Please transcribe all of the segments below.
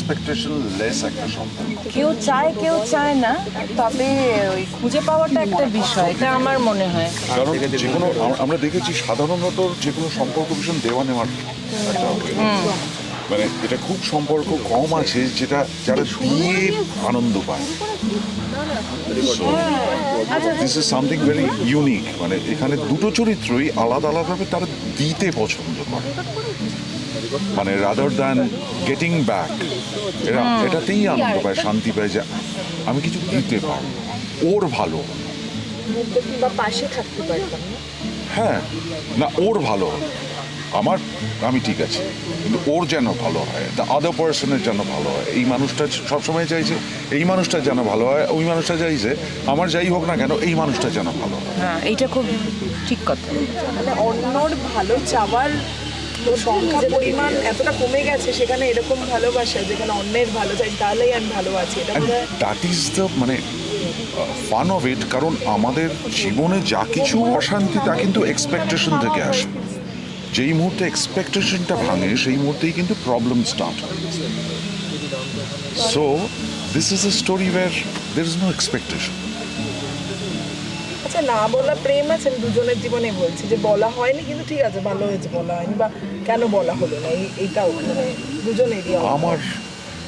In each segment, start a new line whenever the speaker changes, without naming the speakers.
Complex একটা সম্পর্ক।
কেউ চায় কেউ চায় না তবে ওই খুঁজে পাওয়াটা একটা বিষয় এটা আমার মনে হয়।
কারণ যে কোনো আমরা দেখেছি সাধারণত যে কোনো সম্পর্ক ভীষণ দেওয়া নেওয়ার একটা মানে এটা খুব সম্পর্ক কম আছে যেটা যারা দিয়ে আনন্দ পায়। This is something very unique মানে এখানে দুটো চরিত্রই আলাদা আলাদাভাবে তারা দিতে পছন্দ করে। মানে রাদার দ্যান গেটিং ব্যাক এরা এটাতেই আনন্দ পায় শান্তি পায় যে আমি কিছু দিতে পারি ওর ভালো।
পাশে থাকতে পারতাম
হ্যাঁ না ওর ভালো। আমার আমি ঠিক আছে। কিন্তু ওর যেন ভালো হয় দ্য আদার পার্সনের যেন ভালো হয় এই মানুষটা সবসময় চাইছে এই মানুষটা যেন ভালো হয় ওই মানুষটা চাইছে আমার যাই হোক না কেন এই মানুষটা যেন ভালো হয়।
হ্যাঁ এইটা খুব ঠিক কথা।
মানে অন্যর ভালো চাওয়ার সংখ্যা পরিমাণ এতটা কমে গেছে সেখানে এরকম ভালোবাসা যেখানে অন্যের ভালো চাই তাহলেই আমি ভালো আছি।
দ্যাট ইজ দ্য মানে ফান অফ ইট কারণ আমাদের জীবনে যা কিছু অশান্তি তা কিন্তু এক্সপেকটেশন থেকে আসে। যেই মুহূর্তে এক্সপেকটেশনটা ভাঙে সেই মুহূর্তেই কিন্তু প্রবলেম স্টার্ট হয়। So this is a story where there is no expectation
আচ্ছা না বলা প্রেম আছে আমি দুজনের জীবনে বলছি যে বলা হয়নি কিন্তু ঠিক আছে ভালো হয়েছে বলা হয়নি বা কেন বলা হলো না এই- এইটাও মানে দুজনেরই
আমার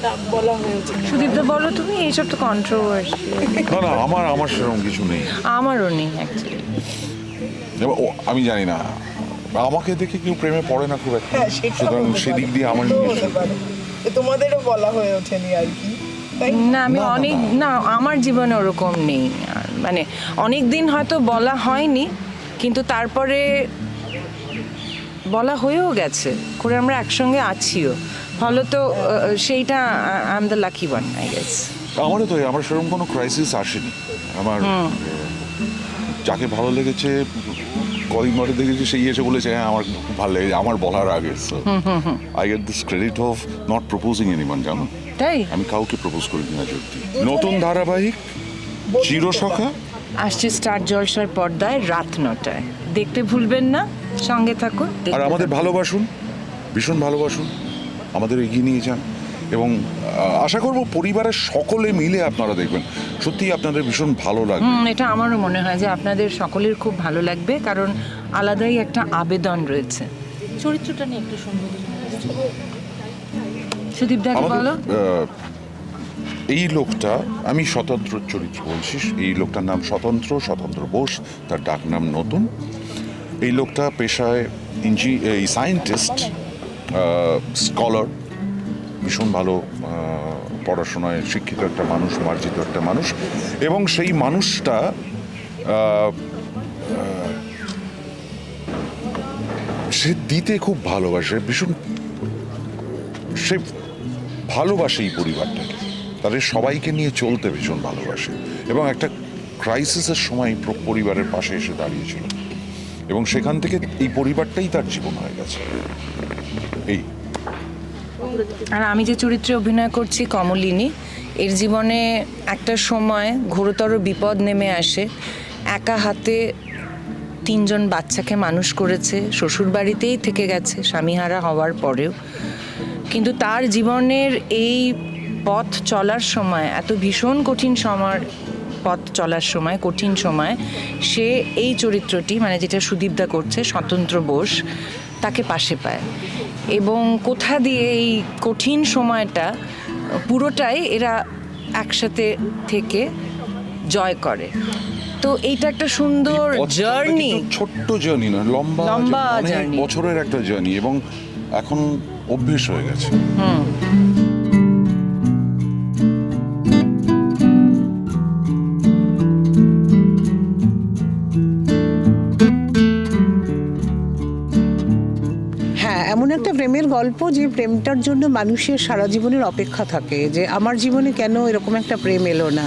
না, বলা হয়েছে না।
সুদীপদা বলো তুমি এইসব তো কন্ট্রোভার্সি
না না আমার আমার সেরকম কিছু নেই।
আমারও নেই অ্যাকচুয়ালি
ও আমি জানি না। আমাকে দেখে কেউ প্রেমে পড়ে না খুব একটা।
হ্যাঁ,
সুতরাং সেদিক দিয়ে আমার
তোমাদেরও বলা হয়ে ওঠেনি আর কি
না আমি অনেক না। আমার জীবনে ওরকম নেই। আর মানে অনেক দিন হয়তো বলা হয়নি কিন্তু তারপরে বলা হয়েও গেছে করে আমরা একসঙ্গে আছিও। ফলত সেইটা I am the lucky one I guess
আমারও তো আমার সেরকম কোনো ক্রাইসিস আসেনি। আমার যাকে ভালো লেগেছে কদিন পরে দেখেছি সেই এসে বলেছে হ্যাঁ আমার খুব ভালো লেগেছে আমার বলার আগে। I get this credit of not proposing any man জানো?
তাই?
আমি কাউকে প্রপোজ করি না যদি নতুন ধারাবাহিক চিরসখা
আসছে স্টার জলসার পর্দায় রাত নটায়। দেখতে ভুলবেন না সঙ্গে থাকুন
আর আমাদের ভালোবাসুন ভীষণ ভালোবাসুন আমাদের এগিয়ে নিয়ে যান। এবং আশা করব পরিবারের সকলে মিলে আপনারা দেখবেন। সত্যি আপনাদের ভীষণ ভালো লাগবে।
এটা আমারও মনে হয় যে আপনাদের সকলের খুব ভালো লাগবে কারণ আলাদাই একটা আবেদন রয়েছে।
চরিত্রটা নিয়ে একটু
সুদীপ
আমাদের
বলো।
এই লোকটা আমি স্বতন্ত্র চরিত্র বলছি এই লোকটার নাম স্বতন্ত্র স্বতন্ত্র বোস তার ডাক নাম নতুন। এই লোকটা পেশায় ইঞ্জি এই সায়েন্টিস্ট স্কলার ভীষণ ভালো পড়াশোনায় শিক্ষিত একটা মানুষ, মার্জিত একটা মানুষ এবং সেই মানুষটা সে দিতে খুব ভালোবাসে, ভীষণ, সে ভালোবাসে এই পরিবারটাকে। তাদের সবাইকে নিয়ে চলতে ভীষণ ভালোবাসে এবং একটা ক্রাইসিসের সময় পরিবারের পাশে এসে দাঁড়িয়েছিল এবং সেখান থেকে এই পরিবারটাই তার জীবন হয়ে গেছে। এই
আর আমি যে চরিত্রে অভিনয় করছি কমলিনী, এর জীবনে একটা সময় ঘোরতর বিপদ নেমে আসে। একা হাতে তিনজন বাচ্চাকে মানুষ করেছে শ্বশুর বাড়িতেই থেকে গেছে, স্বামীহারা হওয়ার পরেও। কিন্তু তার জীবনের এই পথ চলার সময়, এত ভীষণ কঠিন সময়, পথ চলার সময়, কঠিন সময়, সে এই চরিত্রটি মানে যেটা সুদীপদা করছে, স্বতন্ত্র বোস, তাকে পাশে পায়। এবং কোথা দিয়ে এই কঠিন সময়টা পুরোটাই এরা একসাথে থেকে জয় করে। তো এইটা একটা সুন্দর জার্নি
ছোট্ট জার্নি না লম্বা
লম্বা
বছরের একটা জার্নি এবং এখন অভ্যেস হয়ে গেছে।
হ্যাঁ এমন একটা প্রেমের গল্প যে প্রেমটার জন্য মানুষের সারা জীবনের অপেক্ষা থাকে, যে আমার জীবনে কেন এরকম একটা প্রেম এলো না।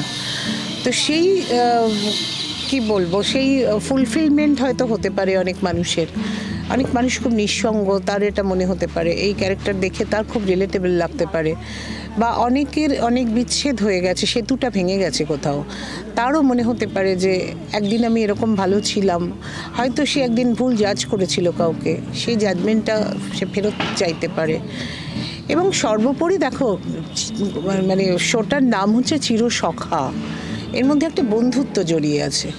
তো সেই কি বলব, সেই ফুলফিলমেন্ট হয়তো হতে পারে অনেক মানুষের। অনেক মানুষ খুব নিঃসঙ্গ, তার এটা মনে হতে পারে। এই ক্যারেক্টার দেখে তার খুব রিলেটেবল লাগতে পারে। বা অনেকের অনেক বিচ্ছেদ হয়ে গেছে, সেতুটা ভেঙে গেছে কোথাও। তারও মনে হতে পারে যে একদিন আমি এরকম ভালো ছিলাম, হয়তো সে একদিন ভুল জাজ করেছিল কাউকে। সেই জাজমেন্টটা সে ফেরত চাইতে পারে। এবং সর্বোপরি দেখো মানে শোটার নাম হচ্ছে চিরসখা। এর মধ্যে একটা বন্ধুত্ব জড়িয়ে আছে।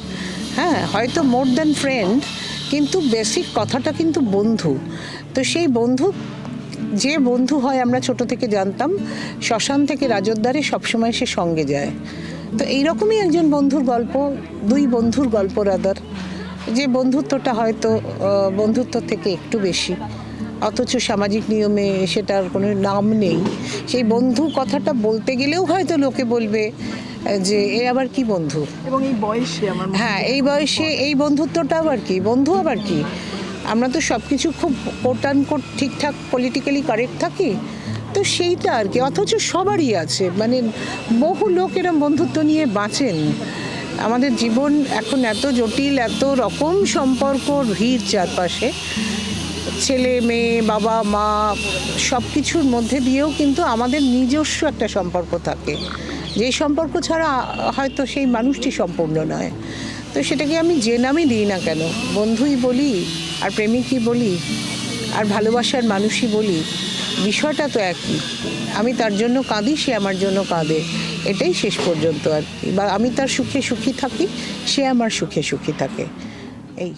হ্যাঁ হয়তো মোর দ্যান ফ্রেন্ড কিন্তু বেসিক কথাটা কিন্তু বন্ধু। তো সেই বন্ধু, যে বন্ধু হয় আমরা ছোট থেকে জানতাম, শ্মশান থেকে রাজদ্বারে সবসময় সে সঙ্গে যায়। তো এইরকমই একজন বন্ধুর গল্প, দুই বন্ধুর গল্প রাদার যে বন্ধুত্বটা হয়তো বন্ধুত্ব থেকে একটু বেশি। অথচ সামাজিক নিয়মে সেটার কোনো নাম নেই। সেই বন্ধু কথাটা বলতে গেলেও হয়তো লোকে বলবে যে এ আবার কি বন্ধু?
এবং এই বয়সে আমার
হ্যাঁ এই বয়সে এই বন্ধুত্বটা আবার কি? বন্ধু আবার কি? আমরা তো সব কিছু খুব কোটান কোট ঠিকঠাক পলিটিক্যালি কারেক্ট থাকি তো সেইটা আর কি। অথচ সবারই আছে। মানে বহু লোক এরম বন্ধুত্ব নিয়ে বাঁচেন। আমাদের জীবন এখন এত জটিল এত রকম সম্পর্ক ভিড় চারপাশে। ছেলে মেয়ে বাবা মা সব কিছুর মধ্যে দিয়েও কিন্তু আমাদের নিজস্ব একটা সম্পর্ক থাকে। যে সম্পর্ক ছাড়া হয়তো সেই মানুষটি সম্পূর্ণ নয়। তো সেটাকে আমি যে নামই দিই না কেন, বন্ধুই বলি আর প্রেমিকই বলি আর ভালোবাসার মানুষই বলি, বিষয়টা তো একই। আমি তার জন্য কাঁদি, সে আমার জন্য কাঁদে। এটাই শেষ পর্যন্ত আর কি। বা আমি তার সুখে সুখী থাকি, সে আমার সুখে সুখী থাকে। এই।